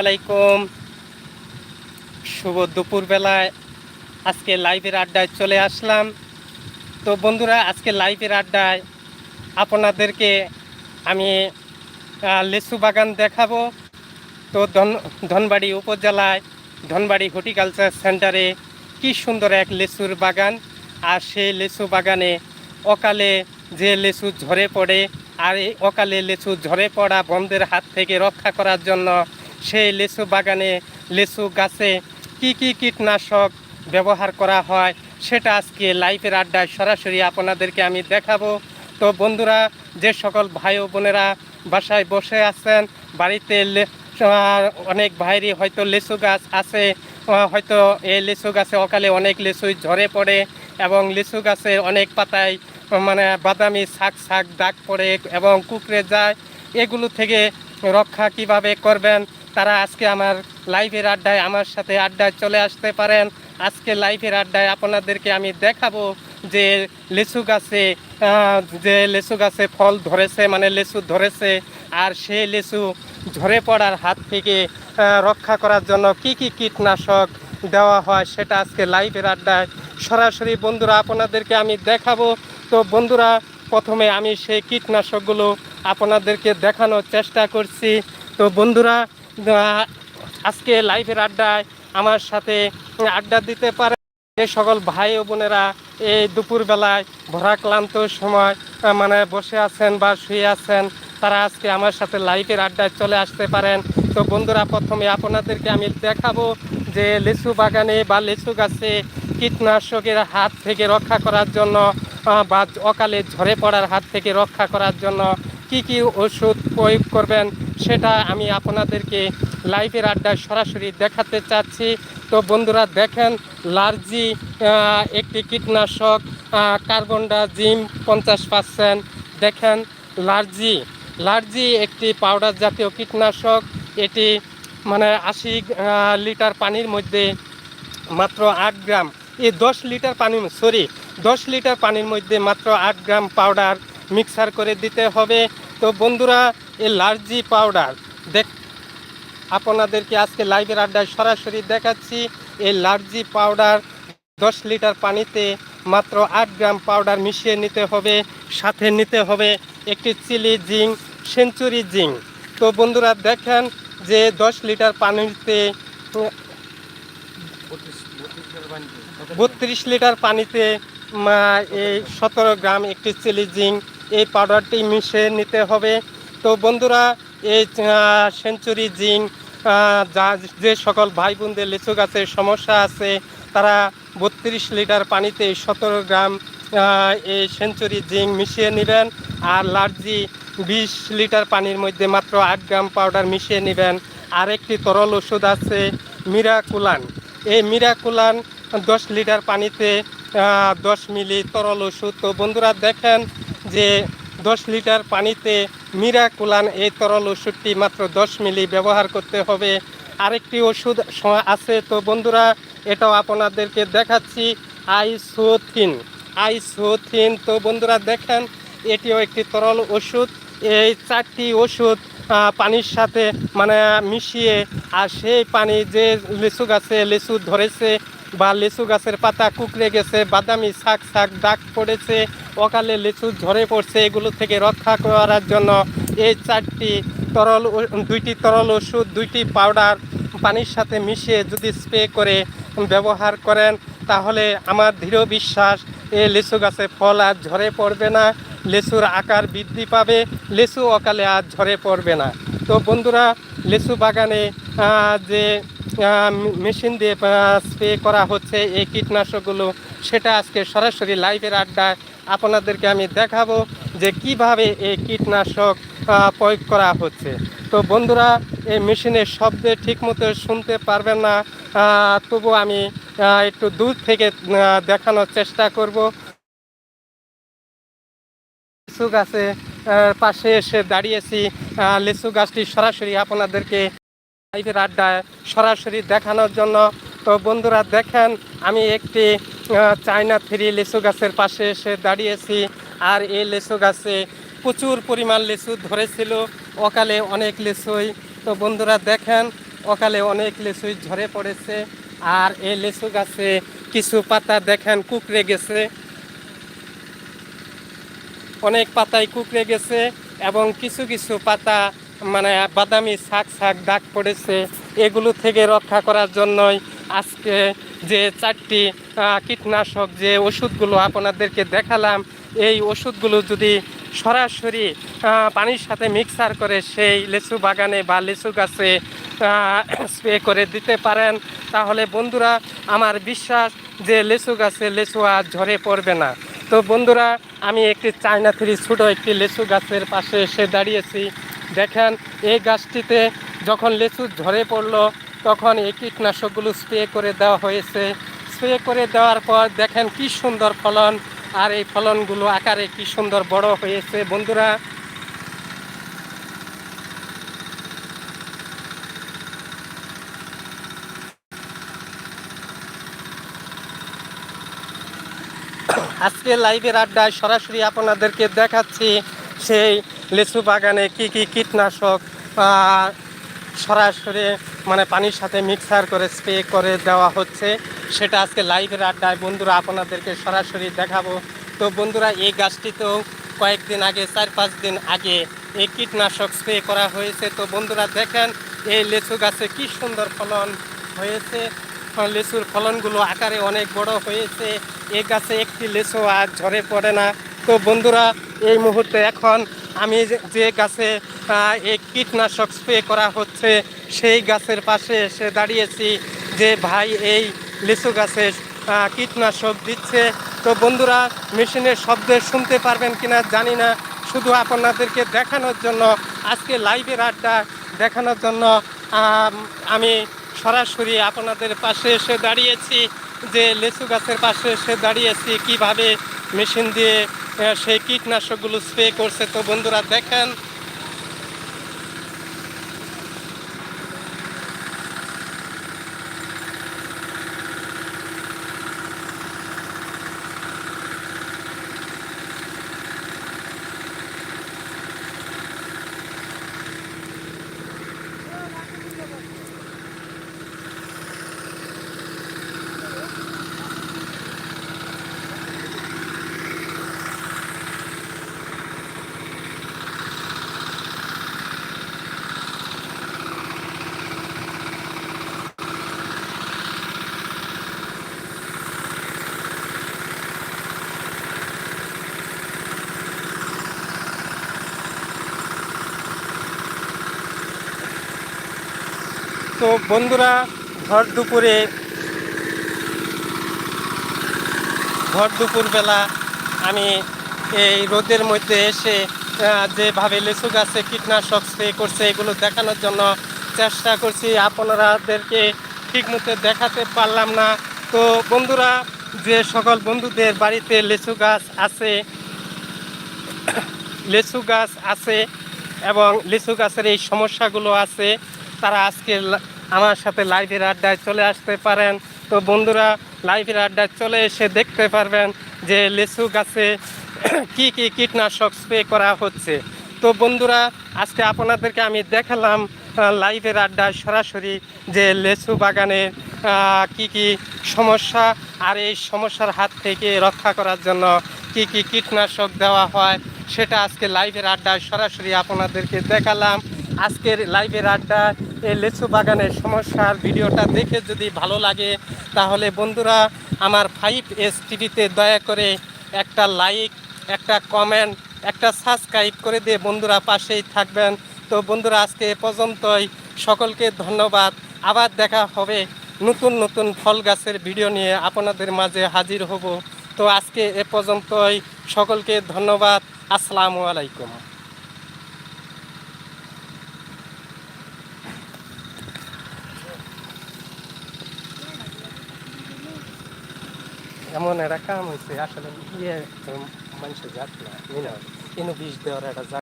আলাইকুম শুভ দুপুরবেলায় আজকে লাইভের আড্ডায় চলে আসলাম। তো বন্ধুরা, আজকে লাইভের আড্ডায় আপনাদেরকে আমি লিচু বাগান দেখাবো। তো ধন, ধনবাড়ি উপজেলায় ধনবাড়ি হর্টিকালচার সেন্টারে কি সুন্দর এক লিচুর বাগান। আর সেই লিচু বাগানে অকালে যে লিচু ঝরে পড়ে, আর এই অকালে লিচু ঝরে পড়া বন্ধের হাত থেকে রক্ষা করার জন্য সেই লিচু বাগানে লিচু গাছে কি কি কীটনাশক ব্যবহার করা হয়, সেটা আজকে লাইভের আড্ডায় সরাসরি আপনাদেরকে আমি দেখাবো। তো বন্ধুরা, যে সকল ভাই বোনেরা বাসায় বসে আছেন, বাড়িতে অনেক ভাইরই হয়তো লিচু গাছ আছে হয়তো এই লিচু গাছে অকালে অনেক লিচুই ঝরে পড়ে এবং লিচু গাছে অনেক পাতায় মানে বাদামি শাক শাক দাগ পড়ে এবং কুকড়ে যায়। এগুলো থেকে রক্ষা কীভাবে করবেন? তারা আজকে আমার লাইভের আড্ডায় আমার সাথে আড্ডায় চলে আসতে পারেন। আজকে লাইভের আড্ডায় আপনাদেরকে আমি দেখাবো যে লিচু গাছে যে লিচু গাছে ফল ধরেছে মানে লিচু ধরেছে, আর সেই লিচু ঝরে পড়ার হাত থেকে রক্ষা করার জন্য কি কি কীটনাশক দেওয়া হয় সেটা আজকে লাইভের আড্ডায় সরাসরি বন্ধুরা আপনাদেরকে আমি দেখাবো। তো বন্ধুরা, প্রথমে আমি সেই কীটনাশকগুলো আপনাদেরকে দেখানোর চেষ্টা করছি। তো বন্ধুরা আজকে লাইভের আড্ডায় আমার সাথে আড্ডা দিতে পারে যে সকল ভাই ও বোনেরা এই দুপুরবেলায় ভরাক্লান্ত সময় মানে বসে আছেন বা শুয়ে আছেন, তারা আজকে আমার সাথে লাইভের আড্ডায় চলে আসতে পারেন। তো বন্ধুরা, প্রথমে আপনাদেরকে আমি দেখাবো যে লিচু বাগানে বা লিচু গাছে কীটনাশকের হাত থেকে রক্ষা করার জন্য বা অকালে ঝরে পড়ার হাত থেকে রক্ষা করার জন্য কি কি ওষুধ প্রয়োগ করবেন সেটা আমি আপনাদেরকে লাইভের আড্ডায় সরাসরি দেখাতে চাচ্ছি। তো বন্ধুরা, দেখেন, লার্জি একটি কীটনাশক কার্বন জিম পঞ্চাশ পার্সেন্ট। দেখেন, লার্জি লার্জি একটি পাউডার জাতীয় কীটনাশক। এটি মানে আশি লিটার পানির মধ্যে মাত্র আট গ্রাম। এই দশ লিটার পানি, সরি, দশ লিটার পানির মধ্যে মাত্র আট গ্রাম পাউডার মিক্সার করে দিতে হবে। তো বন্ধুরা এই লার্জি পাউডার, দেখ, আপনাদেরকে আজকে লাইভের আড্ডায় সরাসরি দেখাচ্ছি। এই লার্জি পাউডার দশ লিটার পানিতে মাত্র আট গ্রাম পাউডার মিশিয়ে নিতে হবে। সাথে নিতে হবে একটি চিলি জিং সেঞ্চুরি জিং তো বন্ধুরা, দেখেন যে দশ লিটার পানিতে, বত্রিশ লিটার পানিতে এই সতেরো গ্রাম একটি চিলি জিং এই পাউডারটি মিশিয়ে নিতে হবে। তো বন্ধুরা, এই সেঞ্চুরি জিং যা যে সকল ভাই বোনদের লিচু গাছের সমস্যা আছে, তারা বত্রিশ লিটার পানিতে সতেরো গ্রাম এই সেঞ্চুরি জিং মিশিয়ে নেবেন আর লার্জি বিশ লিটার পানির মধ্যে মাত্র আট গ্রাম পাউডার মিশিয়ে নেবেন। আর একটি তরল ওষুধ আছে মিরাকুলান। এই মিরাকুলান দশ লিটার পানিতে দশ মিলি তরল ওষুধ। তো বন্ধুরা, দেখেন যে দশ লিটার পানিতে মিরাকুলান এই তরল ওষুধটি মাত্র দশ মিলি ব্যবহার করতে হবে। আরেকটি ওষুধ আছে। তো বন্ধুরা, এটাও আপনাদেরকে দেখাচ্ছি, আইসোথিন। আইসোথিন, তো বন্ধুরা দেখেন, এটিও একটি তরল ওষুধ। এই চারটি ওষুধ পানির সাথে মানে মিশিয়ে, আর সেই পানি যে লিচু গাছে লিচু ধরেছে বা লিচু গাছের পাতা কুকড়ে গেছে, বাদামি শাক শাক দাগ পড়েছে, অকালে লিচু ঝরে পড়ছে, এগুলো থেকে রক্ষা করার জন্য এই চারটি তরল দুইটি তরল ওষুধ, দুইটি পাউডার পানির সাথে মিশিয়ে যদি স্প্রে করে ব্যবহার করেন, তাহলে আমার দৃঢ় বিশ্বাস এই লিচু গাছে ফল আর ঝরে পড়বে না, লিচুর আকার বৃদ্ধি পাবে, লিচু অকালে আর ঝরে পড়বে না। তো বন্ধুরা, লিচু বাগানে যে মেশিন দিয়ে স্প্রে করা হচ্ছে এই কীটনাশকগুলো, সেটা আজকে সরাসরি লাইভের আড্ডায় আপনাদেরকে আমি দেখাবো যে কীভাবে এই কীটনাশক প্রয়োগ করা হচ্ছে। তো বন্ধুরা, এই মেশিনের শব্দে ঠিকমতো শুনতে পারবেন না তবু আমি একটু দূর থেকে দেখানোর চেষ্টা করব। লিচু গাছে পাশে এসে দাঁড়িয়েছি লিচু গাছটি সরাসরি আপনাদেরকে লাইভের আড্ডায় সরাসরি দেখানোর জন্য। তো বন্ধুরা, দেখেন, আমি একটি চায়না থ্রি লিচু গাছের পাশে এসে দাঁড়িয়েছি। আর এই লিচু গাছে প্রচুর পরিমাণ লিচু ধরেছিল। অকালে অনেক লিচুই তো বন্ধুরা, দেখেন, অকালে অনেক লেচুই ঝরে পড়েছে। আর এই লেচু গাছে কিছু পাতা, দেখেন, কুকড়ে গেছে। অনেক পাতাই কুকড়ে গেছে এবং কিছু কিছু পাতা মানে বাদামি শাক শাক দাগ পড়েছে। এগুলো থেকে রক্ষা করার জন্যই আজকে যে চারটি কীটনাশক যে ওষুধগুলো আপনাদেরকে দেখালাম, এই ওষুধগুলো যদি সরাসরি পানির সাথে মিক্সার করে সেই লেচু বাগানে বা লেচু গাছে স্প্রে করে দিতে পারেন, তাহলে বন্ধুরা আমার বিশ্বাস যে লেচু গাছে লেচু আর ঝরে পড়বে না। তো বন্ধুরা, আমি একটি চায়না থ্রি ছোটো একটি লেচু গাছের পাশে এসে দাঁড়িয়েছি। দেখেন, এই গাছটিতে যখন লিচু ঝরে পড়ল, তখন এই কীটনাশকগুলো স্প্রে করে দেওয়া হয়েছে। স্প্রে করে দেওয়ার পর দেখেন কি সুন্দর ফলন, আর এই ফলনগুলো আকারে কি সুন্দর বড় হয়েছে। বন্ধুরা, আজকে লাইভের আড্ডায় সরাসরি আপনাদেরকে দেখাচ্ছি সেই লিচু বাগানে কি কি কীটনাশক সরাসরি মানে পানির সাথে মিক্সার করে স্প্রে করে দেওয়া হচ্ছে, সেটা আজকে লাইভের আড্ডায়। বন্ধুরা, আপনাদেরকে সরাসরি দেখাবো। তো বন্ধুরা, এই গাছটিতেও কয়েকদিন আগে, চার পাঁচ দিন আগে এই কীটনাশক স্প্রে করা হয়েছে। তো বন্ধুরা, দেখেন, এই লেচু গাছে কি সুন্দর ফলন হয়েছে। লেচুর ফলনগুলো আকারে অনেক বড় হয়েছে। এই গাছে একটি লেচু আর ঝরে পড়ে না। তো বন্ধুরা, এই মুহূর্তে এখন আমি যে- গাছে এই কীটনাশক স্প্রে করা হচ্ছে, সেই গাছের পাশে এসে দাঁড়িয়েছি যে ভাই এই লিচু গাছে কীটনাশক দিচ্ছে। তো বন্ধুরা, মেশিনের শব্দ শুনতে পারবেন কিনা জানি না। শুধু আপনাদেরকে দেখানোর জন্য, আজকে লাইভের আড্ডা দেখানোর জন্য আমি সরাসরি আপনাদের পাশে এসে দাঁড়িয়েছি যে লিচু গাছের পাশে এসে দাঁড়িয়েছি কীভাবে মেশিন দিয়ে সেই কীটনাশকগুলো স্প্রে করছে। তো বন্ধুরা দেখেন তো বন্ধুরা ভর দুপুরে ভর দুপুরবেলা আমি এই রোদের মধ্যে এসে যেভাবে লিচু গাছে কীটনাশক স্প্রে করছে, এগুলো দেখানোর জন্য চেষ্টা করছি। আপনারাদেরকে ঠিক মতো দেখাতে পারলাম না। তো বন্ধুরা, যে সকল বন্ধুদের বাড়িতে লিচু গাছ আছে, লিচু গাছ আছে এবং লিচু গাছের এই সমস্যাগুলো আছে তারা আজকে আমার সাথে লাইভের আড্ডায় চলে আসতে পারেন। তো বন্ধুরা লাইভের আড্ডায় চলে এসে দেখতে পারবেন যে লিচু গাছে কি কি কীটনাশক স্প্রে করা হচ্ছে। তো বন্ধুরা আজকে আপনাদেরকে আমি দেখালাম লাইভের আড্ডায় সরাসরি যে লিচু বাগানের আহ, কি কি সমস্যা আর এই সমস্যার হাত থেকে রক্ষা করার জন্য কি কি কীটনাশক দেওয়া হয় সেটা আজকে লাইভের আড্ডায় সরাসরি আপনাদেরকে দেখালাম। আজকের লাইভের আড্ডা এই লিচু বাগানের সমস্যার ভিডিওটা দেখে যদি ভালো লাগে, তাহলে বন্ধুরা আমার ফাইভ এস টিভিতে দয়া করে একটা লাইক, একটা কমেন্ট, একটা সাবস্ক্রাইব করে দিয়ে বন্ধুরা পাশেই থাকবেন। তো বন্ধুরা, আজকে এ পর্যন্তই। সকলকে ধন্যবাদ। আবার দেখা হবে নতুন নতুন ফল গাছের ভিডিও নিয়ে আপনাদের মাঝে হাজির হব। তো আজকে এ পর্যন্তই। সকলকে ধন্যবাদ। আসসালামু আলাইকুম। এমন একটা কাম হয়েছে আসলে ইয়ে মানুষের যাত না মিনা এনে বিষ দেওয়ার একটা জাত